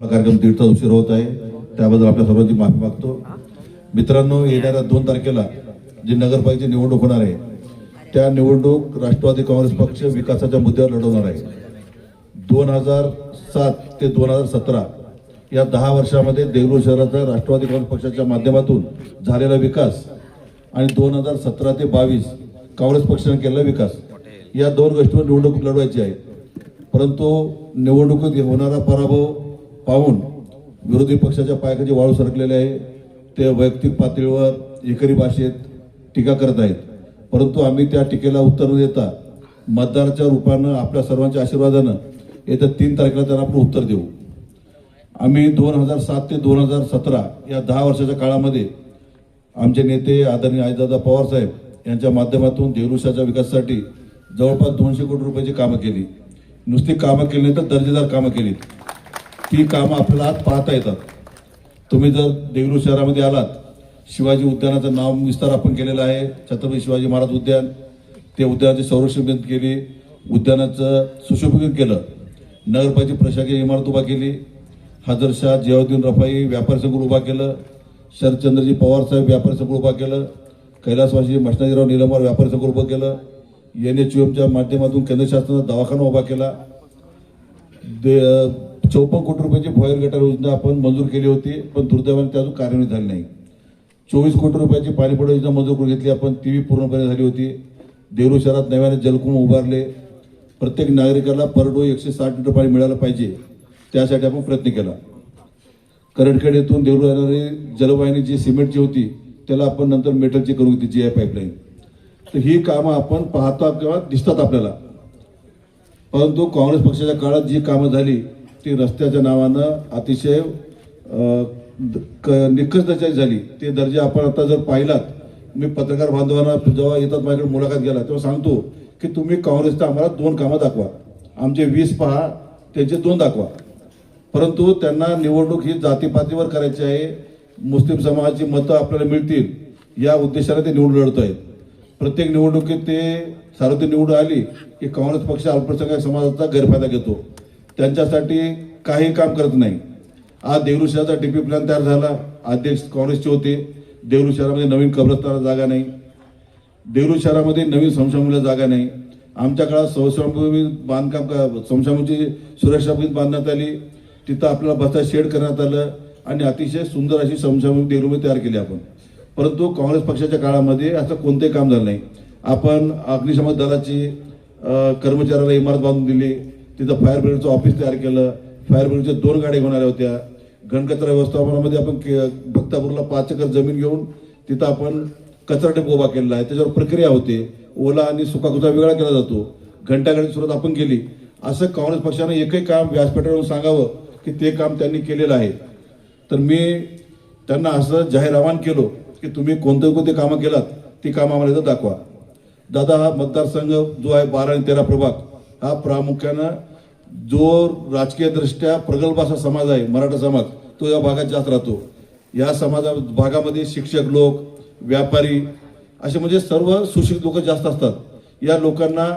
कार्यक्रम दीड तास उशीर होत आहे. त्याबद्दल आपल्या सर्वांची माफी मागतो. मित्रांनो येणाऱ्या दोन तारखेला जी नगरपालिकेची निवडणूक होणार आहे त्या निवडणूक राष्ट्रवादी काँग्रेस पक्ष विकासाच्या मुद्द्यावर लढवणार आहे. दोन हजार सात ते दोन हजार सतरा या दहा वर्षामध्ये देगलूर शहराचा राष्ट्रवादी काँग्रेस पक्षाच्या माध्यमातून झालेला विकास आणि दोन हजार सतरा ते बावीस काँग्रेस पक्षाने केलेला विकास या दोन गोष्टीवर निवडणूक लढवायची आहे. परंतु निवडणुकीत होणारा पराभव पाहून विरोधी पक्षाच्या पायाखाली वाळू सरकलेले आहे ते वैयक्तिक पातळीवर एकरी भाषेत टीका करत आहेत. परंतु आम्ही त्या टीकेला उत्तर न देता मतदाराच्या रूपानं आपल्या सर्वांच्या आशीर्वादानं येत्या तीन तारखेला त्यांना आपण उत्तर देऊ. आम्ही दोन हजार सात ते दोन हजार सतरा या दहा वर्षाच्या काळामध्ये आमचे नेते आदरणीय आईदादा पवार साहेब यांच्या माध्यमातून देवरुषाच्या विकासासाठी जवळपास दोनशे कोटी रुपयाची कामं केली. नुसती कामं केली नाही तर दर्जेदार कामं केली ती कामं आपल्याला आज पाहता येतात. तुम्ही जर देगलूर शहरामध्ये आलात शिवाजी उद्यानाचं नाव विस्तार आपण केलेला आहे छत्रपती शिवाजी महाराज उद्यान ते उद्यानाचे संरक्षण केली उद्यानाचं सुशोभीकरण केलं नगरपालिका प्रशासकीय इमारत उभा केली हजरशाह जियाउद्दीन रफाई व्यापारी संकुल उभा केलं शरदचंद्रजी पवार साहेब व्यापारी संकुल उभा केलं कैलासवासी मष्णाजीराव निलंबर व्यापारी संकुल उभं केलं एन एच यू एमच्या माध्यमातून केंद्र शासनाचा दवाखाना उभा केला दे चौपन्न कोटी रुपयाची भोयर गटार योजना आपण मंजूर केली होती पण दुर्दैवाने त्यातून अजून कार्यान्वित झाली नाही. चोवीस कोटी रुपयाची पाणीपडा योजना मंजूर करून घेतली आपण ती बी पूर्णपणे झाली होती. देवरू शहरात नव्याने जलकुंभ उभारले. प्रत्येक नागरिकाला पर डो एकशे साठ लिटर पाणी मिळालं पाहिजे त्यासाठी आपण प्रयत्न केला. करडखेड येथून देवरू येणारी जलवाहिनी जी सिमेंटची होती त्याला आपण नंतर मेटलची करून घेतली जी आहे पाईपलाईन. तर ही कामं आपण पाहता किंवा दिसतात आपल्याला. परंतु काँग्रेस पक्षाच्या काळात जी कामं झाली ती रस्त्याच्या नावानं अतिशय क- निकष दर्जाची झाली. ते दर्जे आपण आता जर पाहिलात मी पत्रकार बांधवांना जेव्हा येतात माझ्याकडे मुलाखत गेला तेव्हा सांगतो की तुम्ही काँग्रेसचं आम्हाला दोन कामं दाखवा. आमचे वीस पहा त्यांचे दोन दाखवा. परंतु त्यांना निवडणूक ही जातीपातीवर करायची आहे. मुस्लिम समाजाची मतं आपल्याला मिळतील या उद्देशाने ते निवडून लढत आहेत. प्रत्येक निवडणुकीत ते सार्वत्रिक निवडून आली की काँग्रेस पक्ष अल्पसंख्याक समाजाचा गैरफायदा घेतो. त्यांच्यासाठी काही काम करत नाही. आज देवरू शहराचा डीपी प्लॅन तयार झाला. अध्यक्ष काँग्रेसचे होते. देवरू शहरामध्ये नवीन कब्रस्ताना जागा नाही. देवरू शहरामध्ये नवीन समशामुला जागा नाही. आमच्या काळात संशमभूमी बांधकाम संशमची सुरक्षापूर्वी बांधण्यात आली. तिथं आपल्याला बसता शेड करण्यात आलं आणि अतिशय सुंदर अशी समशाभूमी देवरूमध्ये तयार केली आपण. परंतु काँग्रेस पक्षाच्या काळामध्ये असं कोणतंही काम झालं नाही. आपण अग्निशमन दलाची कर्मचाऱ्याला इमारत बांधून दिली. तिथं फायर ब्रिगेडचं ऑफिस तयार केलं. फायर ब्रिगेडच्या दोन गाड्या होणाऱ्या होत्या. घनकचरा व्यवस्थापनामध्ये आपण के- भक्तापूरला पाच एकर जमीन घेऊन तिथं आपण कचरा टेप उभा केलेला आहे. त्याच्यावर प्रक्रिया होते. ओला आणि सुका वेगळा केला जातो. घंटागाडी सुरुवात आपण केली. असं काँग्रेस पक्षानं एकही काम व्यासपीठावरून सांगावं की ते काम त्यांनी केलेलं आहे. तर मी त्यांना असं जाहीर आवाहन केलो की तुम्ही कोणते कोणते कामं केलात ती कामं आम्हाला इथं दाखवा. दादा हा मतदारसंघ जो आहे बारा आणि तेरा प्रभाग हा प्रामुख्यानं जो राजकीयदृष्ट्या प्रगल्भ असा समाज आहे मराठा समाज तो या भागात जास्त राहतो. या समाजा भागामध्ये शिक्षक लोक व्यापारी असे म्हणजे सर्व सुशिक्षित लोक जास्त असतात. या लोकांना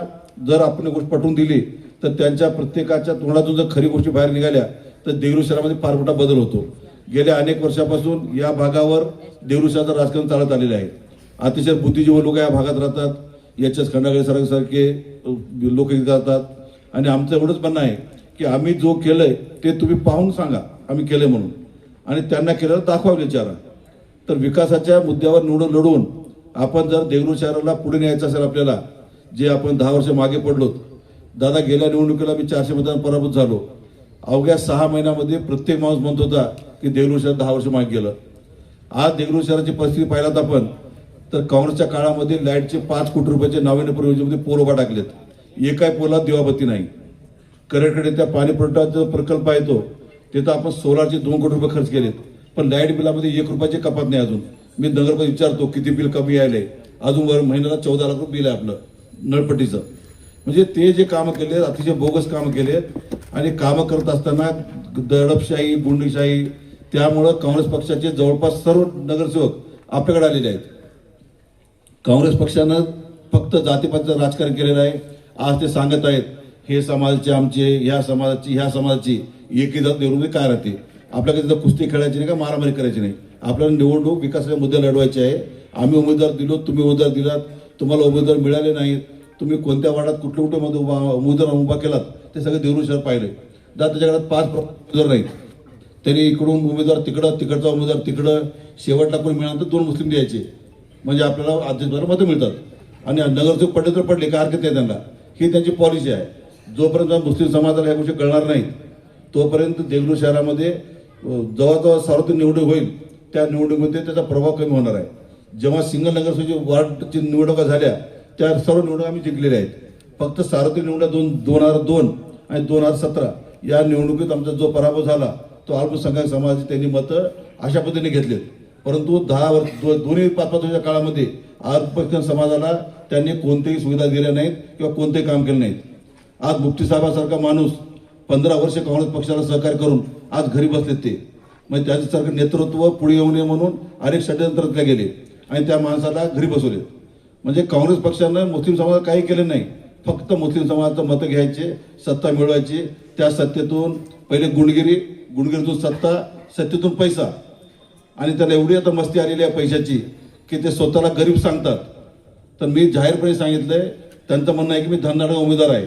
जर आपण गोष्ट पटवून दिली तर त्यांच्या प्रत्येकाच्या तोंडातून जर खरी गोष्टी बाहेर निघाल्या तर देगलू शहरामध्ये फार मोठा बदल होतो. गेल्या अनेक वर्षापासून या भागावर देगलू शहराचं राजकारण चालत आलेलं आहे. अतिशय बुद्धिजीवी लोक या भागात राहतात. एच खंडागळे सरांसारखे लोक इथे जातात आणि आमचं एवढंच म्हणणं आहे की आम्ही जो केलंय ते तुम्ही पाहून सांगा. आम्ही केलंय म्हणून. आणि त्यांना केलं दाखवा विचारा. तर विकासाच्या मुद्द्यावर निवडून लढवून आपण जर देगलूर शहराला पुढे न्यायचं असेल आपल्याला जे आपण दहा वर्ष मागे पडलो दादा गेल्या निवडणुकीला मी चारशे मतदान पराभूत झालो. अवघ्या सहा महिन्यामध्ये प्रत्येक माणूस म्हणत होता की देगलूर शहर दहा वर्ष मागे गेलं. आज देगलूर शहराची परिस्थिती पाहिलात आपण तर काँग्रेसच्या काळामध्ये लाईटचे पाच कोटी रुपयाचे नाविन्यपूर्व योजनेमध्ये पोल उभा टाकलेत. एकाही पोलात दिवाबत्ती नाही. करेकडे त्या पाणी पुरवठा जो प्रकल्प आहे तो. तिथं आपण सोलारचे दोन कोटी रुपये खर्च केलेत. पण लाइट बिलामध्ये एक रुपयाची कपात नाही अजून. मी नगरपालिका विचारतो किती बिल कमी यायलंय अजून वर महिन्याला चौदा लाख रुपये बिल आहे आपलं नळपट्टीचं. म्हणजे ते जे कामं केले अतिशय बोगस कामं केलेत आणि कामं करत असताना दडपशाही गुंडशाही त्यामुळं काँग्रेस पक्षाचे जवळपास सर्व नगरसेवक आपल्याकडे आलेले आहेत. काँग्रेस पक्षानं फक्त जातीपातीचं राजकारण केलेलं आहे. आज ते सांगत आहेत हे समाजाचे आमचे ह्या समाजाची ह्या समाजाची एकी जात निवडणूक काय राहते? आपल्याकडे तिथं कुस्ती खेळायची नाही का मारामारी करायची नाही. आपल्याला निवडणूक विकासाचे मुद्दे लढवायचे आहे. आम्ही उमेदवार दिलो तुम्ही उमेदवार दिलात. तुम्हाला उमेदवार मिळाले नाहीत. तुम्ही कोणत्या वार्डात कुठल्या कुठे मध्ये उभा उमेदवार उभा केलात ते सगळे देवरू शहर पाहिले. त्याच्या त्याच्याकडे पाच प्र- उमेदवार नाहीत. त्यांनी इकडून उमेदवार तिकडं तिकडचा उमेदवार तिकडं. शेवटला कोणी मिळालं तर दोन मुस्लिम द्यायचे. म्हणजे आपल्याला अध्यक्षाला मतं मिळतात. आणि नगरसेवक पडले तर पडले काय हरकत नाही त्यांना. ही त्यांची पॉलिसी आहे. जोपर्यंत मुस्लिम समाजाला या गोष्टी कळणार नाहीत तोपर्यंत देगलूर शहरामध्ये जवळजवळ सार्वत्रिक निवडणूक होईल. त्या निवडणुकीमध्ये त्याचा प्रभाव कमी होणार आहे. जेव्हा सिंगल नगरसेवकची वार्डची निवडणुका झाल्या त्या सर्व निवडणुका आम्ही जिंकलेल्या आहेत. फक्त सार्वत्रिक निवडणुका दोन दोन हजार दोन आणि दोन हजार सतरा या निवडणुकीत आमचा जो पराभव झाला तो अल्पसंख्याक समाजाची त्यांनी मतं अशा पद्धतीने घेतलेत. परंतु दहा वर्ष दो- दोन्ही पाच पाच वर्षाच्या काळामध्ये अल्पसंख्याक समाजाला त्यांनी कोणत्याही सुविधा दिल्या नाहीत किंवा कोणतेही काम केलं नाहीत. आज मुफ्ती साहेबासारखा माणूस पंधरा वर्ष काँग्रेस पक्षाला सहकार्य करून आज घरी बसलेत ते. म्हणजे त्यांच्यासारखं नेतृत्व पुढे येऊ नये म्हणून अनेक षडयंत्र गेले आणि त्या माणसाला घरी बसवले म्हणजे काँग्रेस पक्षानं मुस्लिम समाजाला काही केलं नाही. फक्त मुस्लिम समाजाचं मतं घ्यायचे सत्ता मिळवायची. त्या सत्तेतून पहिले गुंडगिरी गुंडगिरीतून सत्ता सत्तेतून पैसा. आणि त्याला एवढी आता मस्ती आलेली आहे पैशाची की ते स्वतःला गरीब सांगतात. तर मी जाहीरपणे सांगितलंय त्यांचं म्हणणं आहे की मी धनदाडा उमेदवार आहे.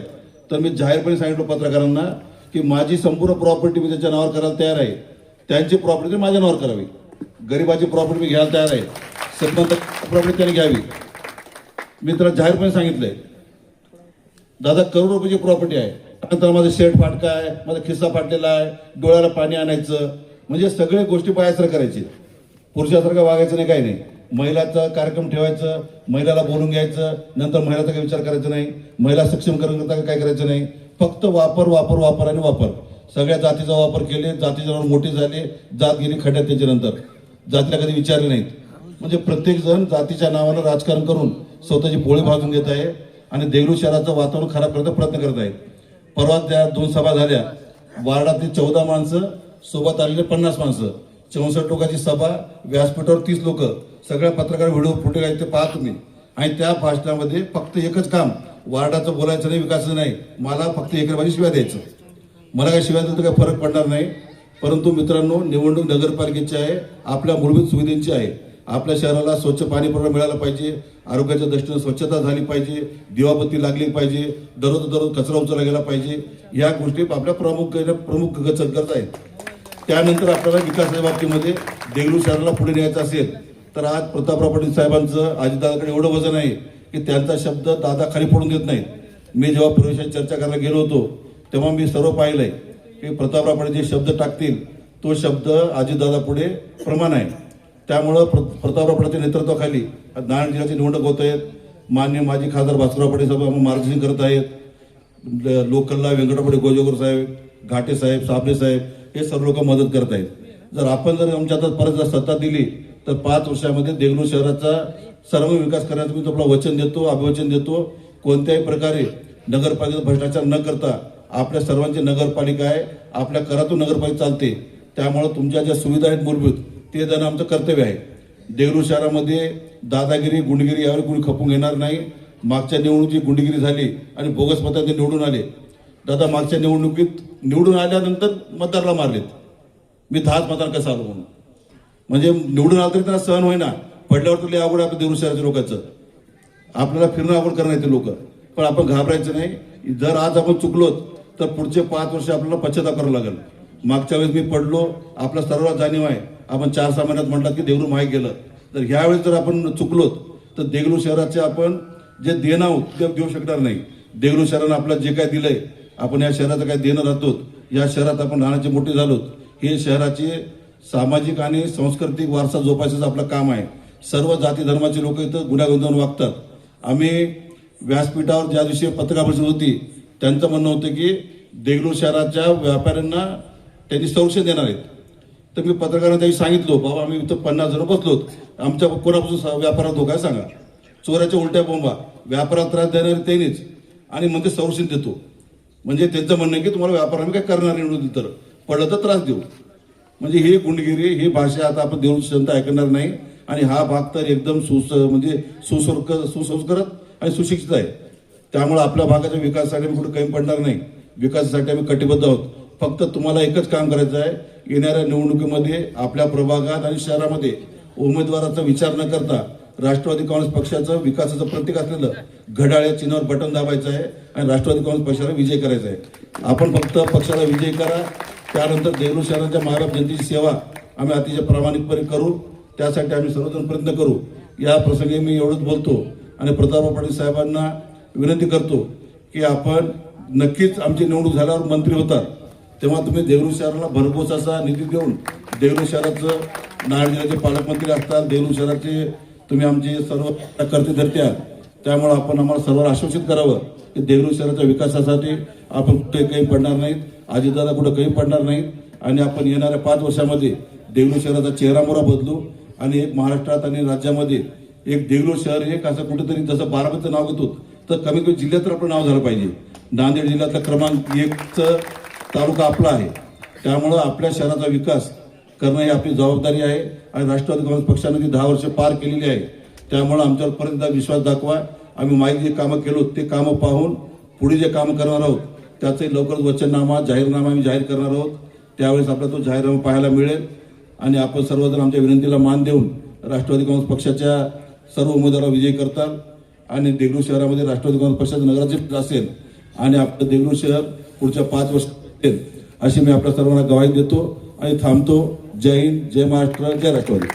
तर मी जाहीरपणे सांगितलं पत्रकारांना की माझी संपूर्ण प्रॉपर्टी मी त्याच्या नावावर करायला तयार आहे. त्यांची प्रॉपर्टी माझ्या नावावर करावी. गरिबाची प्रॉपर्टी मी घ्यायला तयार आहे. श्रीमंत प्रॉपर्टी त्याने घ्यावी. मी त्याला जाहीरपणे सांगितलंय. दादा करोड रुपयाची प्रॉपर्टी आहे. नंतर माझं शेट फाटका आहे माझा खिस्सा फाटलेला आहे डोळ्याला पाणी आणायचं. म्हणजे सगळे गोष्टी पायासारखं करायची. पुरुषासारखं वागायचं नाही काही नाही. महिलाचा कार्यक्रम ठेवायचं महिलाला बोलून घ्यायचं नंतर महिलाचा काही विचार करायचा नाही महिला सक्षम करता काय करायचं नाही फक्त वापर वापर वापर आणि वापर. सगळ्या जातीचा वापर केले जातीच्या नावावर मोठे झाले जात गेली खड्ड्यात त्याच्यानंतर. जातीला कधी विचारले नाहीत. म्हणजे प्रत्येक जण जातीच्या नावानं राजकारण करून स्वतःची पोळी भाजून घेत आहे आणि देगलूर शहराचं वातावरण खराब करण्याचा प्रयत्न करत आहेत परवा त्या दोन सभा झाल्या. वार्डातली चौदा माणसं सोबत आलेले पन्नास माणसं. चौसष्ट लोकांची सभा व्यासपीठावर तीस लोक. सगळ्या पत्रकार व्हिडिओ फुटे आहेत ते पाहा तुम्ही. आणि त्या भाषणामध्ये फक्त एकच काम वार्डाचं बोलायचं नाही विकासाचं नाही. मला फक्त एकरबाजी शिव्या शिवाय द्यायचं. मला काय शिव्या द्यायचं काही फरक पडणार नाही. परंतु मित्रांनो निवडणूक नगरपालिकेची आहे आपल्या मूलभूत सुविधेची आहे. आपल्या शहराला स्वच्छ पाणी पुरवठा मिळाला पाहिजे आरोग्याच्या दृष्टीने स्वच्छता झाली पाहिजे दिवाबत्ती लागली पाहिजे दररोज दररोज कचरा उचलला गेला पाहिजे. या गोष्टी आपल्या प्रमुख प्रमुख गरज आहेत त्यानंतर आपल्याला विकासाच्या बाबतीमध्ये देगलूर शहराला पुढे न्यायचं असेल तर आज प्रतापराव पाटील साहेबांचं अजितदादाकडे एवढं वजन आहे की त्यांचा शब्द दादा खाली पडून देत नाहीत. मी जेव्हा प्रवेशात चर्चा करायला गेलो होतो तेव्हा मी सर्व पाहिलंय की प्रतापराव पाटील जे शब्द टाकतील तो शब्द अजितदादा पुढे प्रमाण आहे. त्यामुळं प्र प्रतापराव पाटीलच्या नेतृत्वाखाली नारायण जिल्ह्याची निवडणूक होत आहेत. मान्य माजी खासदार भास्करराव पाटील साहेब मार्गदर्शन करत आहेत. ल- लोकलला व्यंकटपडी गोजोगर साहेब घाटे साहेब साबळे साहेब हे सर्व लोक मदत करत आहेत जर आपण जर आमच्या हातात परत जर सत्ता दिली तर पाच वर्षामध्ये देगलूर शहराचा सर्व विकास करण्याचं मी तुम्हाला वचन देतो अभिवचन देतो. कोणत्याही प्रकारे नगरपालिकेचा भ्रष्टाचार न करता आपल्या सर्वांची नगरपालिका आहे आपल्या करातून नगरपालिका चालते. त्यामुळे तुमच्या ज्या सुविधा आहेत मूलभूत ते देणं आमचं कर्तव्य आहे. देगलूर शहरामध्ये दादागिरी गुंडगिरी यावर कोणी खपून घेणार नाही. मागच्या निवडणुकीची गुंडगिरी झाली आणि बोगस मतांचे निवडून आले. दादा मागच्या निवडणुकीत निवडून आल्यानंतर मतदारला मारलेत. मी दहाच मतदार कसं आलो म्हणून. म्हणजे निवडून आलं तरी त्यांना सहन होईना. पडल्यावर तुला आवड अवघड आहे आपल्या देगलूर शहराच्या लोकांचं. आपल्याला फिरणं आवड करणार ते लोक. पण आपण घाबरायचं नाही. जर आज आपण चुकलो तर पुढचे पाच वर्ष आपल्याला पश्चाताप करावं लागेल. मागच्या वेळेस मी पडलो आपला सर्वात जाणीव आहे. आपण चार सहा महिन्यात म्हटलं की देगलू माहीत गेलं. तर ह्यावेळेस जर आपण चुकलोत तर देगलू शहराचे आपण जे देणं आहोत ते देऊ शकणार नाही. देगलू शहरानं आपल्याला जे काय दिलंय आपण या शहराचं काय देणं राहतो या शहरात आपण राहण्याचे मोठे झालोत. हे शहराचे सामाजिक आणि सांस्कृतिक वारसा जोपासायचं आपलं काम आहे. सर्व जाती धर्माचे लोक इथं गुन्ह्यागोंदावून वागतात. आम्ही व्यासपीठावर ज्या दिवशी पत्रकार परिषद होती त्यांचं म्हणणं होतं की देगलूर शहराच्या व्यापाऱ्यांना त्यांनी संरक्षण देणार आहेत. तर मी पत्रकारांना त्यांनी सांगितलो बाबा आम्ही इथं पन्नास जण बसलोत. आमच्या कोणापासून स- व्यापारात धोका आहे सांगा. चोराच्या उलट्या बोंबा. व्यापारात त्रास देणारे त्यांनीच. आणि मग ते संरक्षण देतो. म्हणजे त्यांचं म्हणणं आहे की तुम्हाला व्यापार आम्ही काय करणार नाही तर पडलं तर त्रास देऊ. म्हणजे ही गुंडगिरी ही भाषा आता आपण देऊन जनता ऐकणार नाही आणि हा भाग तर एकदम सुस म्हणजे सुसंस्क सुसंस्कृत आणि सुशिक्षित आहे. त्यामुळे आपल्या भागाच्या विकासासाठी आम्ही कुठे कमी पडणार नाही. विकासासाठी आम्ही कटिबद्ध आहोत. फक्त तुम्हाला एकच काम करायचं आहे. येणाऱ्या निवडणुकीमध्ये आपल्या प्रभागात आणि शहरामध्ये उमेदवाराचा विचार न करता राष्ट्रवादी काँग्रेस पक्षाचं विकासाचं प्रतीक असलेलं घड्याळ्या चिन्हावर बटन दाबायचं आहे आणि राष्ट्रवादी काँग्रेस पक्षाला विजय करायचा आहे. आपण फक्त पक्षाला विजय करा. त्यानंतर देगलूर शहराच्या महाराज जनतेची सेवा आम्ही अतिशय प्रामाणिकपणे करू. त्यासाठी आम्ही सर्वजण प्रयत्न करू. या प्रसंगी मी एवढंच बोलतो आणि प्रतापराव पाटील साहेबांना विनंती करतो की आपण नक्कीच आमची निवडणूक झाल्यावर मंत्री होतात. तेव्हा तुम्ही देगलूर शहराला भरघोस असा निधी देऊन देगलूर शहराचं नांदेड जिल्ह्याचे पालकमंत्री असतात देगलूर शहराचे तुम्ही आमचे सर्व करते धरते आहात त्यामुळे आपण आम्हाला सर्वांना आश्वासित करावं की देगलूर शहराच्या विकासासाठी आपण कुठे काही पडणार नाहीत आजीदादा कुठं काही पडणार नाहीत. आणि आपण येणाऱ्या पाच वर्षामध्ये देगलूर शहराचा चेहरामोरा बदलू आणि एक महाराष्ट्रात आणि राज्यामध्ये एक देगलूर शहर एक असं कुठेतरी जसं बारामतीचं नाव घेतो तर कमीत कमी जिल्ह्यात तर आपलं नाव झालं पाहिजे. नांदेड जिल्ह्यातला क्रमांक एकचं तालुका आपला आहे. त्यामुळं आपल्या शहराचा विकास करणं ही आपली जबाबदारी आहे आणि राष्ट्रवादी काँग्रेस पक्षाने ती दहा वर्ष पार केलेली आहे. त्यामुळं आमच्यावर एकदा विश्वास दाखवा. आम्ही मागे जे कामं केलो ते कामं पाहून पुढे जे कामं करणार आहोत त्याचंही लवकरच वचननामा जाहीरनामा आम्ही जाहीर करणार आहोत. त्यावेळेस आपला तो जाहीरनामा पाहायला मिळेल. आणि आपण सर्वजण आमच्या विनंतीला मान देऊन राष्ट्रवादी काँग्रेस पक्षाच्या सर्व उमेदवारांना विजयी करतात आणि देगलूर शहरामध्ये राष्ट्रवादी काँग्रेस पक्षाचं नगराध्यक्ष असेल आणि आपलं देगलूर शहर पुढच्या पाच वर्ष अशी मी आपल्या सर्वांना गवाही देतो. आणि थांबतो. जय हिंद जय महाराष्ट्र जय राष्ट्रवादी